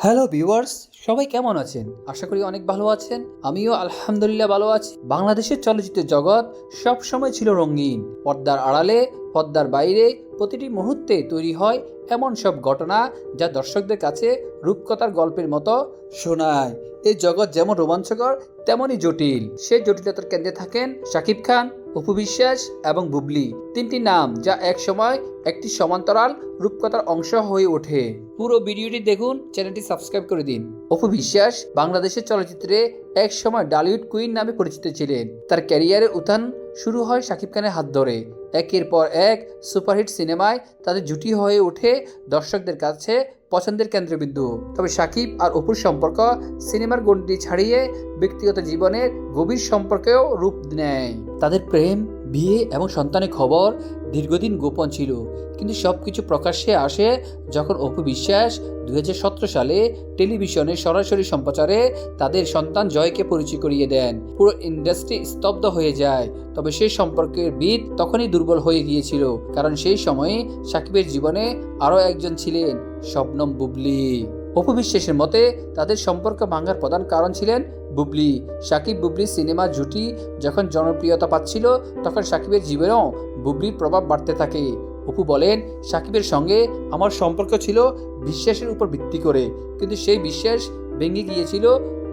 Hello viewers সবাই কেমন আছেন? আশা করি অনেক ভালো আছেন। আমিও আলহামদুলিল্লাহ ভালো আছি। বাংলাদেশের চলচ্চিত্র জগৎ সব সময় ছিল রঙিন। পর্দার আড়ালে, পর্দার বাইরে প্রতিটি মুহূর্তে তৈরি হয় এমন সব ঘটনা যা দর্শকদের কাছে রূপকথার গল্পের মতো শোনায়। এই জগৎ যেমন রোমাঞ্চকর, তেমনই জটিল। সেই জটিলতার কেন্দ্রে থাকেন শাকিব খান। অপু বিশ্বাস এবং বুবলি তিনটি নাম যা এক সময় একটি সমান্তরাল রূপকথার অংশ হয়ে ওঠে। পুরো ভিডিওটি দেখুন চ্যানেলটি সাবস্ক্রাইব করে দিন। অপবিশ্বাস বাংলাদেশের চলচ্চিত্রে এক সময় ডালিউড কুইন নামে পরিচিত ছিলেন। তার ক্যারিয়ারের উত্থান শুরু হয় শাকিব খানের হাত ধরে। একের পর এক সুপারহিট সিনেমায় তাদের জুটি হয়ে ওঠে দর্শকদের কাছে পছন্দের কেন্দ্রবিন্দু। তবে সাকিব আর অপুর সম্পর্ক সিনেমার গণ্ডি ছাড়িয়ে ব্যক্তিগত জীবনের গভীর সম্পর্কেও রূপ নেয়। তাদের প্রেম বিয়ে এবং সন্তানের খবর দীর্ঘদিন গোপন ছিল। কিন্তু সব কিছু প্রকাশ্যে আসে যখন অপু বিশ্বাস দুই হাজার সতেরো সালে টেলিভিশনে সরাসরি সম্প্রচারে তাদের সন্তান জয়কে পরিচয় করিয়ে দেন। পুরো ইন্ডাস্ট্রি স্তব্ধ হয়ে যায়, তবে সেই সম্পর্কের বিদ তখনই দুর্বল হয়ে গিয়েছিল, কারণ সেই সময়ে সাকিবের জীবনে আরও একজন ছিলেন শবনম বুবলি। অপু বিশ্বাসের মতে তাদের সম্পর্ক ভাঙার প্রধান কারণ ছিলেন বুবলি। সাকিব বুবলি সিনেমা জুটি যখন জনপ্রিয়তা পাচ্ছিল, তখন সাকিবের জীবনেও বুবলির প্রভাব বাড়তে থাকে। অপু বলেন, সাকিবের সঙ্গে আমার সম্পর্ক ছিল বিশ্বাসের উপর ভিত্তি করে, কিন্তু সেই বিশ্বাস ভেঙে গিয়েছিল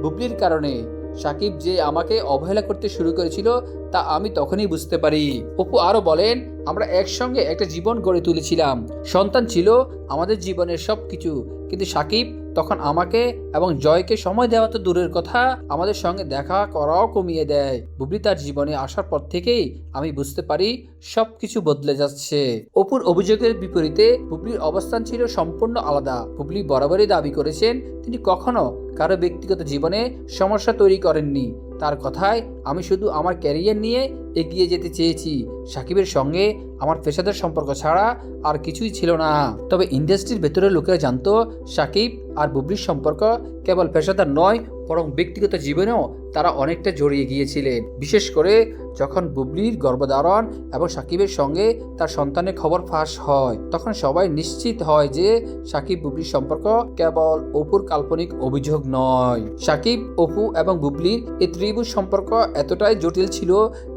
বুবলির কারণে। সাকিব যে আমাকে অবহেলা করতে শুরু করেছিল, তা আমি তখনই বুঝতে পারি। অপু আরও বলেন, আমরা একসঙ্গে একটা জীবন গড়ে তুলেছিলাম। সন্তান ছিল আমাদের জীবনের সব কিছু কিন্তু সাকিব তখন আমাকে এবং জয়কে সময় দেওয়া তো দূরের কথা, আমাদের সঙ্গে দেখা করাও কমিয়ে দেয়। বুবলি তার জীবনে আসার পর থেকেই আমি বুঝতে পারি সব কিছু বদলে যাচ্ছে। অপুর অভিযোগের বিপরীতে বুবলির অবস্থান ছিল সম্পূর্ণ আলাদা। বুবলি বরাবরই দাবি করেছেন, তিনি কখনো কারও ব্যক্তিগত জীবনে সমস্যা তৈরি করেননি। তার কথায় আমি শুধু আমার ক্যারিয়ার নিয়ে এগিয়ে যেতে চেয়েছি। সাকিবের সঙ্গে আমার পেশাদার সম্পর্ক ছাড়া আর কিছুই ছিল না। তবে ইন্ডাস্ট্রির ভেতরের লোকেরা জানতো, সাকিব আর বুবলির সম্পর্ক কেবল পেশাদার নয়, বরং ব্যক্তিগত জীবনেও তারা অনেকটা জড়িয়ে গিয়েছিলেন। বিশেষ করে যখন বুবলির গর্ভধারণ এবং সাকিবের সঙ্গে তার সন্তানের খবর ফাঁস হয়, তখন সবাই নিশ্চিত হয় যে সাকিব বুবলির সম্পর্ক কেবল অপুর কাল্পনিক অভিযোগ নয়। সাকিব, অপু এবং বুবলির এই ত্রিভুজ সম্পর্ক এতটাই জটিল ছিল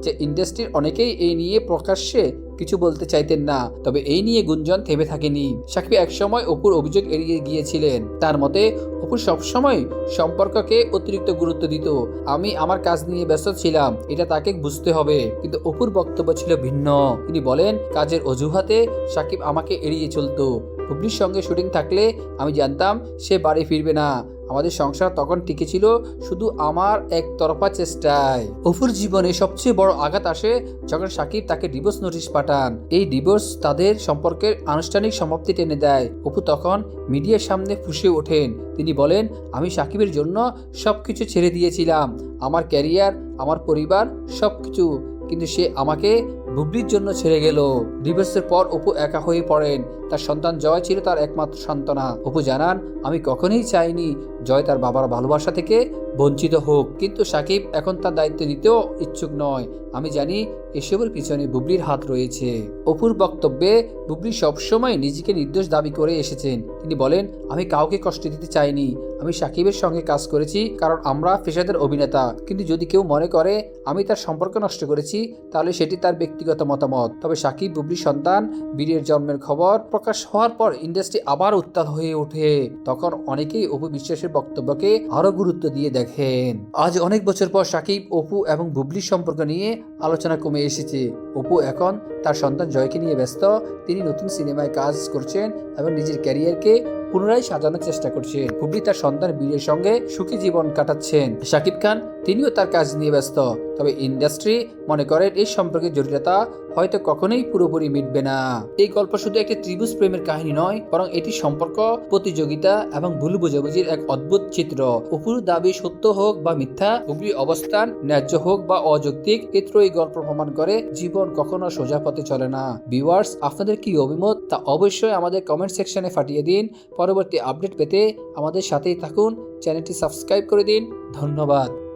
যে ইন্ডাস্ট্রির অনেকেই এই নিয়ে প্রকাশ্যে কিছু বলতে চাইতেন না, তবে এই নিয়ে গুঞ্জন থেমে থাকেনি। সাকিব একসময় অপুর অভিযোগ এড়িয়ে গিয়েছিলেন। তার মতে, অপু সবসময় সম্পর্ককে অতিরিক্ত গুরুত্ব দিত আমি আমার কাজ নিয়ে ব্যস্ত ছিলাম, এটা তাকে বুঝতে হবে। কিন্তু অপুর বক্তব্য ছিল ভিন্ন। তিনি বলেন, কাজের অজুহাতে সাকিব আমাকে এড়িয়ে চলতো। হুগলির সঙ্গে শুটিং থাকলে আমি জানতাম সে বাড়ি ফিরবে না। আমাদের সংসার তখন টিকে ছিল শুধু আমার একতরফা চেষ্টায়। অপুর জীবনে সবচেয়ে বড় আঘাত আসে যখন সাকিব তাকে ডিভোর্স নোটিশ পাঠান। এই ডিভোর্স তাদের সম্পর্কের আনুষ্ঠানিক সমাপ্তি টেনে দেয়। অপু তখন মিডিয়ার সামনে ফুসে ওঠেন। তিনি বলেন, আমি সাকিবের জন্য সব কিছু ছেড়ে দিয়েছিলাম। আমার ক্যারিয়ার আমার পরিবার সব কিছু কিন্তু সে আমাকে বুবলির জন্য ছেড়ে গেল। ডিভোর্সের পর অপু একা হয়ে পড়েন। তার সন্তান জয় ছিল তার একমাত্র সন্তানা অপু জানান, আমি কখনোই চাইনি জয় তার বাবার ভালোবাসা থেকে বঞ্চিত হোক। কিন্তু সাকিব এখন তার দায়িত্ব নিতেও ইচ্ছুক নয়। আমি জানি এসবের পিছনে বুবলির হাত রয়েছে। অপুর বক্তব্যে বুবলি সবসময় নিজেকে নির্দোষ দাবি করে এসেছেন। তিনি বলেন, আমি কাউকে কষ্ট দিতে চাইনি। আমি সাকিবের সঙ্গে কাজ করেছি, কারণ আমরা পেশাদার অভিনেতা। কিন্তু যদি কেউ মনে করে, আমি তার সম্পর্ক নষ্ট করেছি, তাহলে সেটি তার ব্যক্তিগত মতামত। তবে সাকিব বুবলির সন্তান বীরের জন্মের খবর প্রকাশ হওয়ার পর ইন্ডাস্ট্রি আবার উত্তাল হয়ে ওঠে। তখন অনেকেই অপু বিশ্বাসের বক্তব্যকে আরও গুরুত্ব দিয়ে দেখেন। আজ অনেক বছর পর সাকিব, অপু এবং বুবলির সম্পর্ক নিয়ে আলোচনা কমে এসেছে। অপু এখন তার সন্তান জয়কে নিয়ে ব্যস্ত। তিনি নতুন সিনেমায় কাজ করছেন এবং নিজের ক্যারিয়ারকে পুনরায় সাজানোর চেষ্টা করছেন। হুবলি তার সন্তান বীরের সঙ্গে সুখী জীবন কাটাচ্ছেন। শাকিব খান, তিনিও তার কাজ নিয়ে ব্যস্ত। তবে ইন্ডাস্ট্রি মনে করেন এই সম্পর্কে জটিলতা হয়তো কখনোই পুরোপুরি মিটবে না। এই গল্প শুধু একটি ত্রিভুজ প্রেমের কাহিনী নয়, বরং এটি সম্পর্ক, প্রতিযোগিতা এবং ভুল বোঝাবুঝির এক অদ্ভুত চিত্র। উপর দাবি সত্য হোক বা মিথ্যা, উগ্রী অবস্থান, ন্যায্য হোক বা অযৌক্তিক এত্র এই গল্প প্রমাণ করে জীবন কখনো সোজা পথে চলে না। ভিউয়ার্স, আপনাদের কি অভিমত তা অবশ্যই আমাদের কমেন্ট সেকশনে ফাটিয়ে দিন। পরবর্তী আপডেট পেতে আমাদের সাথেই থাকুন। চ্যানেলটি সাবস্ক্রাইব করে দিন। ধন্যবাদ।